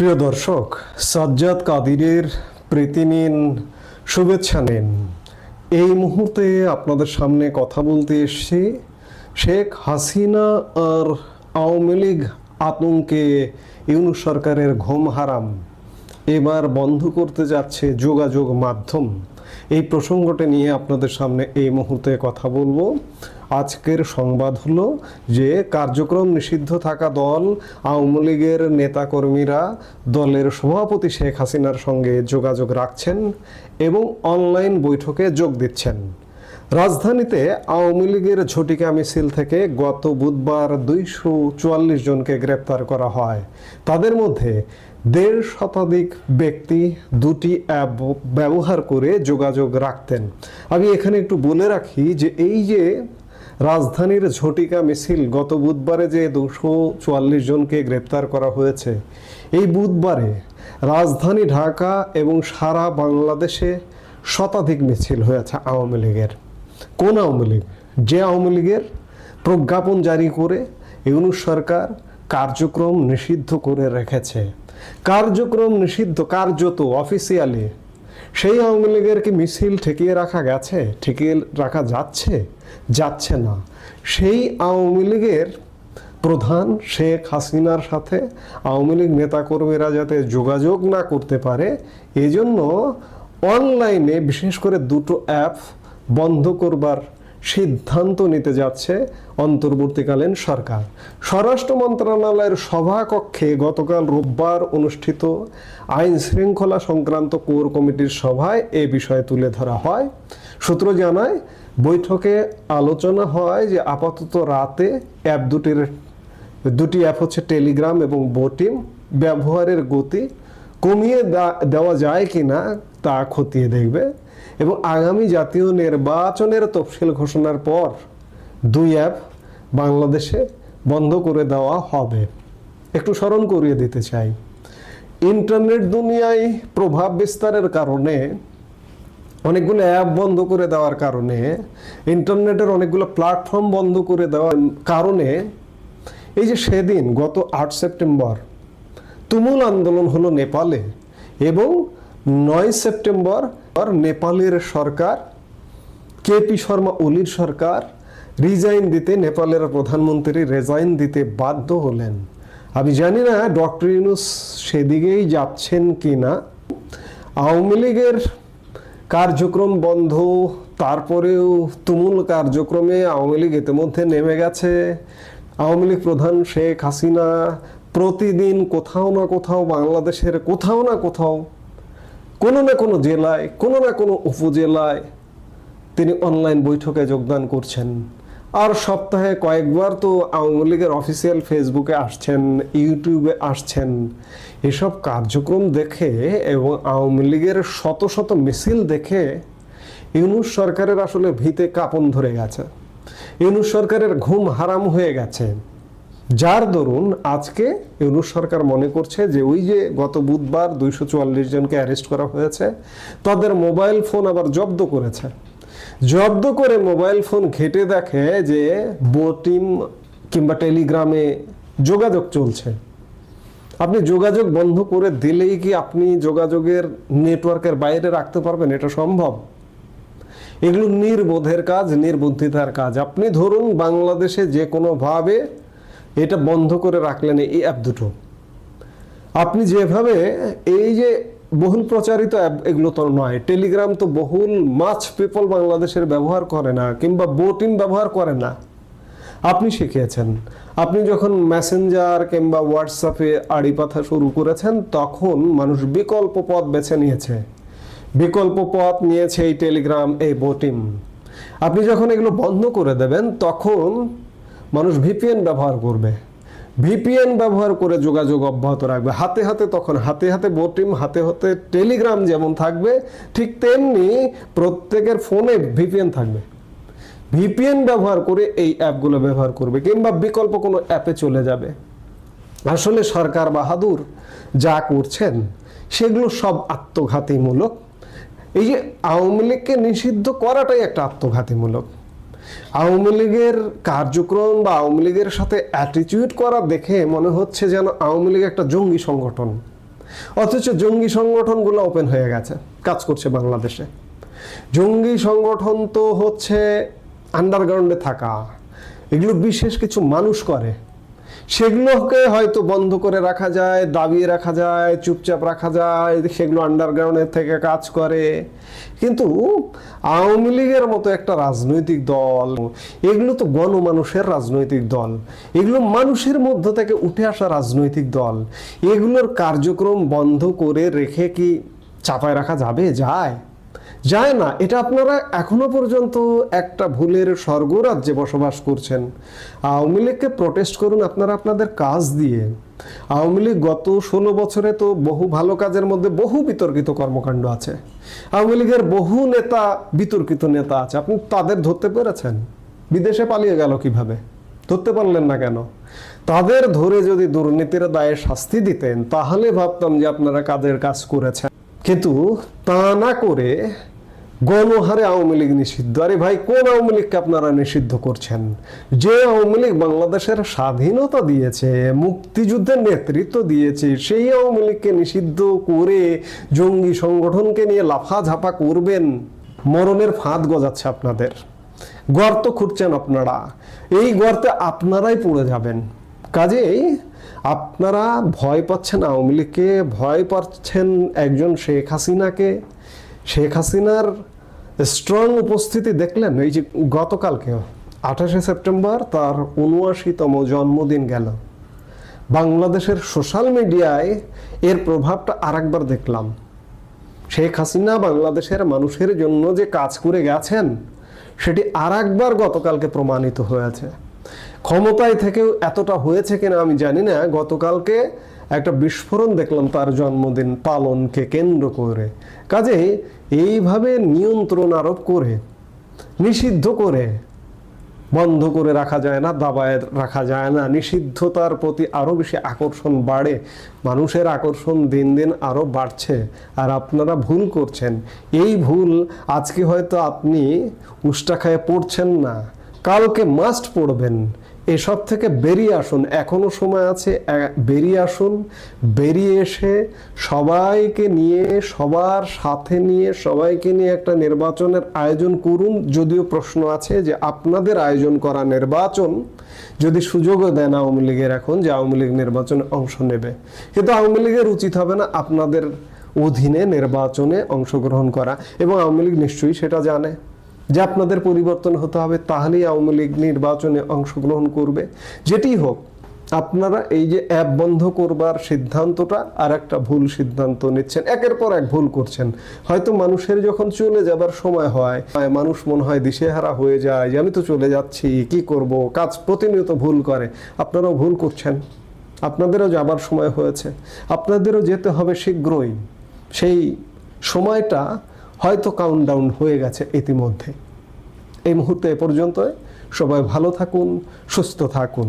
প্রিয় দর্শক, সাজ্জাদ কাদিরের প্রীতি নিন শুভেচ্ছা নিন। এই মুহূর্তে আপনাদের সামনে কথা বলতে এসছি, শেখ হাসিনা আর আওয়ামী লীগ আতঙ্কে ইউনু সরকারের ঘুম হারাম। এবার বন্ধ করতে যাচ্ছে যোগাযোগ মাধ্যম। এই প্রসঙ্গটা নিয়ে আপনাদের সামনে এই মুহূর্তে কথা বলব। আজকের সংবাদ হলো যে, কার্যক্রম নিষিদ্ধ থাকা দল, আওয়ামী লীগের নেতাকর্মীরা দলের সভাপতি শেখ হাসিনার সঙ্গে যোগাযোগ রাখছেন এবং অনলাইন বৈঠকে যোগ দিচ্ছেন। রাজধানীতে আওয়ামী লীগের ঝটিকা মিছিল থেকে গত বুধবার দুইশো চুয়াল্লিশ জনকে গ্রেপ্তার করা হয়। তাদের মধ্যে দেড় শতাধিক ব্যক্তি দুটি অ্যাপ ব্যবহার করে যোগাযোগ রাখতেন। আমি এখানে একটু বলে রাখি যে এই যে রাজধানীর ঝটিকা মিছিল গত বুধবারে যে দুশো চুয়াল্লিশ জনকে গ্রেপ্তার করা হয়েছে, এই বুধবারে রাজধানী, ঢাকা এবং সারা বাংলাদেশে শতাধিক মিছিল হয়েছে আওয়ামী লীগের। কোন আওয়ামী লীগ? যে আওয়ামী লীগের প্রজ্ঞাপন জারি করে ইউনুস সরকার কার্যক্রম নিষিদ্ধ করে রেখেছে। কার্যক্রম নিষিদ্ধ, কার্যত অফিসিয়ালি সেই আওয়ামী লীগের কি মিছিল ঠেকিয়ে রাখা গেছে, ঠেকিয়ে রাখা যাচ্ছে? যাচ্ছে না। সেই আওয়ামী লীগের প্রধান শেখ হাসিনার সাথে আওয়ামী লীগ নেতাকর্মীরা যাতে যোগাযোগ না করতে পারে, এজন্য অনলাইনে বিশেষ করে দুটো অ্যাপ বন্ধ করবার সিদ্ধান্ত নিতে যাচ্ছে অন্তর্বর্তীকালীন সরকার। স্বরাষ্ট্র মন্ত্রণালয়ের সভাকক্ষে গতকাল রোববার অনুষ্ঠিত আইন শৃঙ্খলা সংক্রান্ত কোর কমিটির সভায় এ বিষয়ে তুলে ধরা হয়। সূত্র জানায়, বৈঠকে আলোচনা হয় যে আপাতত রাতে অ্যাপ দুটির, দুটি অ্যাপ হচ্ছে টেলিগ্রাম এবং বোটিম। ব্যবহারের গতি কমিয়ে দেওয়া যায় কিনা তা খতিয়ে দেখবে। এবং আগামী জাতীয় নির্বাচনের তফসিল ঘোষণার পর দুই অ্যাপ বাংলাদেশে বন্ধ করে দেওয়া হবে। একটু স্মরণ করিয়ে দিতে চাই। ইন্টারনেট দুনিয়ায় প্রভাব বিস্তারের কারণে, অনেকগুলো অ্যাপ বন্ধ করে দেওয়ার কারণে, ইন্টারনেটের অনেকগুলো প্ল্যাটফর্ম বন্ধ করে দেওয়ার কারণে, এই যে সেদিন গত আট সেপ্টেম্বর, তুমুল আন্দোলন হলো নেপালে এবং নয় সেপ্টেম্বর নেপালের সরকার, কেপি শর্মা ওলির সরকার, রিজাইন দিতে নেপালের প্রধানমন্ত্রী রেজাইন দিতে বাধ্য হলেন। আমি জানি না ডক্টর ইউনুস সেদিকেই যাচ্ছেন কি না। আওয়ামী লীগের কার্যক্রম বন্ধ, তারপরেও তুমুল কার্যক্রমে আওয়ামী লীগ ইতিমধ্যে নেমে গেছে। আওয়ামী লীগ প্রধান শেখ হাসিনা প্রতিদিন কোথাও না কোথাও বাংলাদেশের কোথাও না কোথাও কোনো না কোনো জেলায়, কোনো না কোনো উপজেলায় তিনি অনলাইন বৈঠকে যোগদান করছেন। আর সপ্তাহে কয়েকবার তো আওয়ামী লীগের অফিসিয়াল ফেসবুকে আসছেন ইউটিউবে আসছেন। এসব কার্যক্রম দেখে এবং আওয়ামী লীগের শত শত মিছিল দেখে ইউনুস সরকারের আসলে ভিতে কাপন ধরে গেছে। ইউনুস সরকারের ঘুম হারাম হয়ে গেছে। যার দরুন আজকে ইউনুস সরকার মনে করছে যে ওই যে গত বুধবার দুইশো চুয়াল্লিশ জনকে অ্যারেস্ট করা হয়েছে, তাদের মোবাইল ফোন আবার জব্দ করেছে। জব্দ করে মোবাইল ফোন ঘেটে দেখে যে বোটিম কিংবা টেলিগ্রামে যোগাযোগ চলছে। আপনি যোগাযোগ বন্ধ করে দিলেই কি আপনি যোগাযোগের নেটওয়ার্কের বাইরে রাখতে পারবেন? এটা সম্ভব। এগুলো নির্বোধের কাজ, নির্বুদ্ধিতার কাজ। আপনি ধরুন বাংলাদেশে যে কোনোভাবে এটা বন্ধ করে রাখলেন এই অ্যাপ দুটো। আপনি যেভাবে এই যে বহুল প্রচারিত অ্যাপ, এগুলো তো নয়, টেলিগ্রাম তো বহুল মাছ পিপল বাংলাদেশের ব্যবহার করে না, কিংবা বোটিং ব্যবহার করে না। আপনি শিখিয়েছেন। আপনি যখন মেসেঞ্জার কিংবা হোয়াটসঅ্যাপে আড়ি পাথা শুরু করেছেন, তখন মানুষ বিকল্প পথ বেছে নিয়েছে। বিকল্প পথ নিয়েছে এই টেলিগ্রাম, এই বোটিং আপনি যখন এগুলো বন্ধ করে দেবেন, তখন মানুষ ভিপিএন ব্যবহার করবে। ভিপিএন ব্যবহার করে যোগাযোগ অব্যাহত রাখবে। হাতে হাতে তখন, হাতে হাতে বোটিম, হাতে হাতে টেলিগ্রাম যেমন থাকবে, ঠিক তেমনি প্রত্যেকের ফোনে ভিপিএন থাকবে। ভিপিএন ব্যবহার করে এই অ্যাপগুলো ব্যবহার করবে, কিংবা বিকল্প কোনো অ্যাপে চলে যাবে। আসলে সরকার বাহাদুর যা করছেন, সেগুলো সব আত্মঘাতীমূলক। এই যে আওয়ামী লীগকে নিষিদ্ধ করাটাই একটা আত্মঘাতীমূলক। আওয়ামী লীগের কার্যক্রম বা আওয়ামী লীগের সাথে অ্যাটিটিউড করা দেখে মনে হচ্ছে যেন আওয়ামী লীগ একটা জঙ্গি সংগঠন। অথচ জঙ্গি সংগঠনগুলো ওপেন হয়ে গেছে, কাজ করছে বাংলাদেশে। জঙ্গি সংগঠন তো হচ্ছে আন্ডারগ্রাউন্ডে থাকা। এগুলো বিশেষ কিছু মানুষ করে। সেগুলোকে হয়তো বন্ধ করে রাখা যায়, দাবিয়ে রাখা যায়, চুপচাপ রাখা যায়, সেগুলো আন্ডারগ্রাউন্ডের থেকে কাজ করে। কিন্তু আওয়ামী লীগের মতো একটা রাজনৈতিক দল, এগুলো তো গণমানুষের রাজনৈতিক দল, এগুলো মানুষের মধ্য থেকে উঠে আসা রাজনৈতিক দল, এগুলোর কার্যক্রম বন্ধ করে রেখে কি চাপায় রাখা যাবে? যায়। যায় না। এটা আপনারা এখনও পর্যন্ত একটা ভুলের স্বর্গরাজ্যে বসবাস করছেন। আওয়ামী লীগকে প্রটেস্ট করুন আপনারা আপনাদের কাজ দিয়ে। আওয়ামী লীগ গত ষোলো বছরে তো বহু ভালো কাজের মধ্যে বহু বিতর্কিত কর্মকাণ্ড আছে। আওয়ামী লীগের বহু নেতা বিতর্কিত নেতা আছে। আপনি তাদের ধরতে পেরেছেন? বিদেশে পালিয়ে গেল কীভাবে? ধরতে পারলেন না কেন? তাদের ধরে যদি দুর্নীতির দায়ে শাস্তি দিতেন, তাহলে ভাবতাম যে আপনারা কাজের কাজ করেছেন। কিন্তু তা না করে গণহারে আওয়ামী লীগ নিষিদ্ধ। আরে ভাই, কোন আওয়ামী লীগকে আপনারা নিষিদ্ধ করছেন? যে আওয়ামী লীগ বাংলাদেশের স্বাধীনতা দিয়েছে, মুক্তিযুদ্ধের নেতৃত্ব দিয়েছে, সেই আওয়ামী লীগকে নিষিদ্ধ করে জঙ্গি সংগঠনকে নিয়ে লাফাঝাপা করবেন, মরণের ফাঁদ গজাচ্ছে আপনাদের। গর্ত খুঁড়ছেন আপনারা। এই গর্তে আপনারাই পড়ে যাবেন। কাজেই আপনারা ভয় পাচ্ছেন আওয়ামী লীগকে, ভয় পাচ্ছেন একজন শেখ হাসিনাকে। শেখ হাসিনার স্ট্রং উপস্থিতি দেখলেন, এই যে গতকালকে, আঠাশে সেপ্টেম্বর তার উনআশিতম জন্মদিন গেল। বাংলাদেশের সোশ্যাল মিডিয়ায় এর প্রভাবটা আরেকবার দেখলাম। শেখ হাসিনা বাংলাদেশের মানুষের জন্য যে কাজ করে গেছেন, সেটি আর একবার গতকালকে প্রমাণিত হয়েছে। ক্ষমতায় থেকেও এতটা হয়েছে কিনা আমি জানি না। গতকালকে একটা বিস্ফোরণ দেখলাম তার জন্মদিন পালনকে কেন্দ্র করে। কাজে এইভাবে নিয়ন্ত্রণ আরোপ করে, নিষিদ্ধ করে, বন্ধ করে রাখা যায় না, দাবায় রাখা যায় না। নিষিদ্ধতার প্রতি আরও বেশি আকর্ষণ বাড়ে, মানুষের আকর্ষণ দিন দিন আরও বাড়ছে। আর আপনারা ভুল করছেন। এই ভুল আজকে হয়তো আপনি উষ্টা খায়ে পড়ছেন না, কালকে মাস্ট পড়বেন। এসব থেকে বেরিয়ে আসুন। এখনও সময় আছে বেরিয়ে আসুন, বেরিয়ে এসে সবাইকে নিয়ে, সবার সাথে নিয়ে, সবাইকে নিয়ে একটা নির্বাচনের আয়োজন করুন। যদিও প্রশ্ন আছে যে আপনাদের আয়োজন করা নির্বাচন যদি সুযোগও দেন আওয়ামী লীগের এখন, যে আওয়ামী লীগ নির্বাচনে অংশ নেবে। কিন্তু আওয়ামী লীগের উচিত হবে না আপনাদের অধীনে নির্বাচনে অংশগ্রহণ করা। এবং আওয়ামী লীগ নিশ্চয়ই সেটা জানে। যে আপনাদের পরিবর্তন হতে হবে, তাহলেই আওয়ামী লীগ নির্বাচনে অংশগ্রহণ করবে। যেটি হোক, আপনারা এই যে অ্যাপ বন্ধ করবার সিদ্ধান্তটা আর একটা ভুল সিদ্ধান্ত নিচ্ছেন। একের পর এক ভুল করছেন। হয়তো মানুষের যখন চলে যাবার সময় হয় মানুষ মনে হয় দিশেহারা হয়ে যায়, আমি তো চলে যাচ্ছি, কি করব? কাজ প্রতিনিয়ত ভুল করে। আপনারাও ভুল করছেন। আপনাদেরও যাবার সময় হয়েছে। আপনাদেরও যেতে হবে শীঘ্রই। সেই সময়টা হয়তো কাউন্টডাউন হয়ে গেছে ইতিমধ্যে। এই মুহূর্তে এ পর্যন্ত সবাই ভালো থাকুন সুস্থ থাকুন।